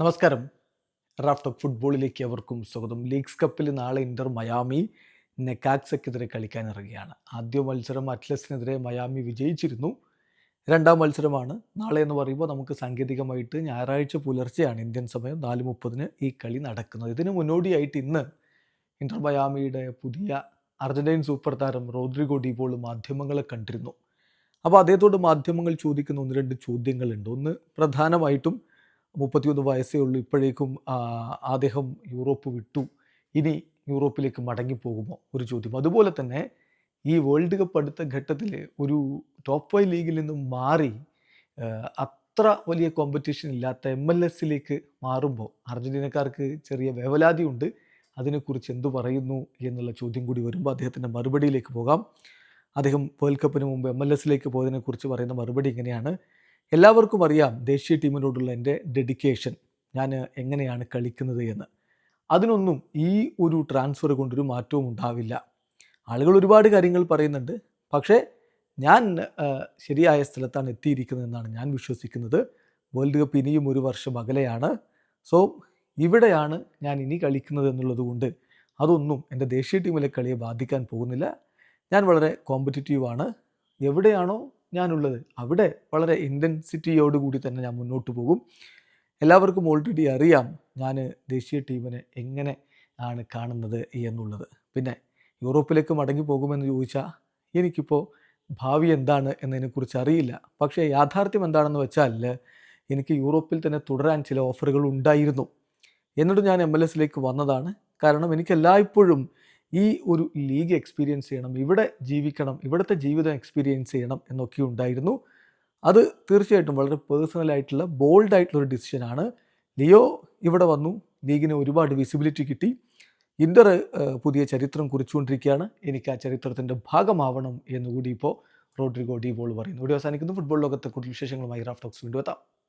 നമസ്കാരം. Raft of ഫുട്ബോളിലേക്ക് അവർക്കും സ്വാഗതം. ലീഗ്സ് കപ്പിൽ നാളെ ഇന്റർ മയാമി നെക്കാക്സക്കെതിരെ കളിക്കാൻ ഇറങ്ങുകയാണ്. ആദ്യ മത്സരം അറ്റ്ലസിനെതിരെ മയാമി വിജയിച്ചിരുന്നു. രണ്ടാം മത്സരമാണ്. നാളെ എന്ന് പറയുമ്പോൾ നമുക്ക് സാങ്കേതികമായിട്ട് ഞായറാഴ്ച പുലർച്ചെയാണ് ഇന്ത്യൻ സമയം നാല് മുപ്പതിന് ഈ കളി നടക്കുന്നത്. ഇതിന് മുന്നോടിയായിട്ട് ഇന്ന് ഇന്റർ മയാമിയുടെ പുതിയ അർജന്റീൻ സൂപ്പർ താരം റോദ്രിഗോ ഡിബോൾ മാധ്യമങ്ങളെ കണ്ടിരുന്നു. അപ്പോൾ അദ്ദേഹത്തോട് മാധ്യമങ്ങൾ ചോദിക്കുന്ന ഒന്ന് രണ്ട് ചോദ്യങ്ങളുണ്ട്. ഒന്ന് പ്രധാനമായിട്ടും മുപ്പത്തിയൊന്ന് വയസ്സേ ഉള്ളൂ. ഇപ്പോഴേക്കും അദ്ദേഹം യൂറോപ്പ് വിട്ടു. ഇനി യൂറോപ്പിലേക്ക് മടങ്ങിപ്പോകുമോ ഒരു ചോദ്യം. അതുപോലെ തന്നെ ഈ വേൾഡ് കപ്പ് അടുത്ത ഘട്ടത്തിൽ ഒരു ടോപ്പ് ഫൈവ് ലീഗിൽ നിന്നും മാറി അത്ര വലിയ കോമ്പറ്റീഷൻ ഇല്ലാത്ത എം എൽ എസിലേക്ക് മാറുമ്പോൾ അർജന്റീനക്കാർക്ക് ചെറിയ വേവലാതിയുണ്ട്. അതിനെക്കുറിച്ച് എന്തു പറയുന്നു എന്നുള്ള ചോദ്യം കൂടി വരുമ്പോൾ അദ്ദേഹത്തിന്റെ മറുപടിയിലേക്ക് പോകാം. അദ്ദേഹം വേൾഡ് കപ്പിന് മുമ്പ് എം എൽ എസിലേക്ക് പോയതിനെക്കുറിച്ച് പറയുന്ന മറുപടി ഇങ്ങനെയാണ്. എല്ലാവർക്കും അറിയാം ദേശീയ ടീമിനോടുള്ള എന്റെ ഡെഡിക്കേഷൻ ഞാൻ എങ്ങനെയാണ് കളിക്കുന്നത് എന്ന്. അതിനൊന്നും ഈ ഒരു ട്രാൻസ്ഫർ കൊണ്ടൊരു മാറ്റവും ഉണ്ടാവില്ല. ആളുകൾ ഒരുപാട് കാര്യങ്ങൾ പറയുന്നുണ്ട്. പക്ഷേ ഞാൻ ശരിയായ സ്ഥലത്താണ് എത്തിയിരിക്കുന്നതെന്നാണ് ഞാൻ വിശ്വസിക്കുന്നത്. വേൾഡ് കപ്പ് ഇനിയും ഒരു വർഷം അകലെയാണ്. സോ ഇവിടെയാണ് ഞാൻ ഇനി കളിക്കുന്നത് എന്നുള്ളത് കൊണ്ട് അതൊന്നും എന്റെ ദേശീയ ടീമിലെ കളിയെ ബാധിക്കാൻ പോകുന്നില്ല. ഞാൻ വളരെ കോമ്പറ്റിറ്റീവാണ് എവിടെയാണോ ഞാനുള്ളത്. അവിടെ വളരെ ഇന്റൻസിറ്റിയോടുകൂടി തന്നെ ഞാൻ മുന്നോട്ട് പോകും. എല്ലാവർക്കും ഓൾറെഡി അറിയാം ഞാൻ ദേശീയ ടീമിനെ എങ്ങനെ ആണ് കാണുന്നത് എന്നുള്ളത്. പിന്നെ യൂറോപ്പിലേക്ക് മടങ്ങി പോകുമെന്ന് ചോദിച്ചാൽ എനിക്കിപ്പോൾ ഭാവി എന്താണ് എന്നതിനെക്കുറിച്ച് അറിയില്ല. പക്ഷേ യാഥാർത്ഥ്യം എന്താണെന്ന് വെച്ചാൽ എനിക്ക് യൂറോപ്പിൽ തന്നെ തുടരാൻ ചില ഓഫറുകൾ ഉണ്ടായിരുന്നു. എന്നിട്ട് ഞാൻ എം എൽ എസിലേക്ക് വന്നതാണ്. കാരണം എനിക്ക് എല്ലായ്പ്പോഴും ഈ ഒരു ലീഗ് എക്സ്പീരിയൻസ് ചെയ്യണം ഇവിടെ ജീവിക്കണം ഇവിടുത്തെ ജീവിതം എക്സ്പീരിയൻസ് ചെയ്യണം എന്നൊക്കെ ഉണ്ടായിരുന്നു. അത് തീർച്ചയായിട്ടും വളരെ പേഴ്സണലായിട്ടുള്ള ബോൾഡ് ആയിട്ടുള്ള ഒരു ഡിസിഷനാണ് ലിയോ ഇവിടെ വന്നു ലീഗിന് ഒരുപാട് വിസിബിലിറ്റി കിട്ടി. ഇന്റർ പുതിയ ചരിത്രം കുറിച്ചുകൊണ്ടിരിക്കുകയാണ്. എനിക്ക് ആ ചരിത്രത്തിന്റെ ഭാഗമാവണം എന്നുകൂടി ഇപ്പോൾ റോഡ്രിഗോ ഡി ബോൾ പറയുന്നു. ഇവിടെ അവസാനിക്കുന്നു. ഫുട്ബോൾ ലോകത്തെ കൂടുതൽ വിശേഷങ്ങളുമായി റാഫ്റ്റോക്സ് വീണ്ടും എത്താം.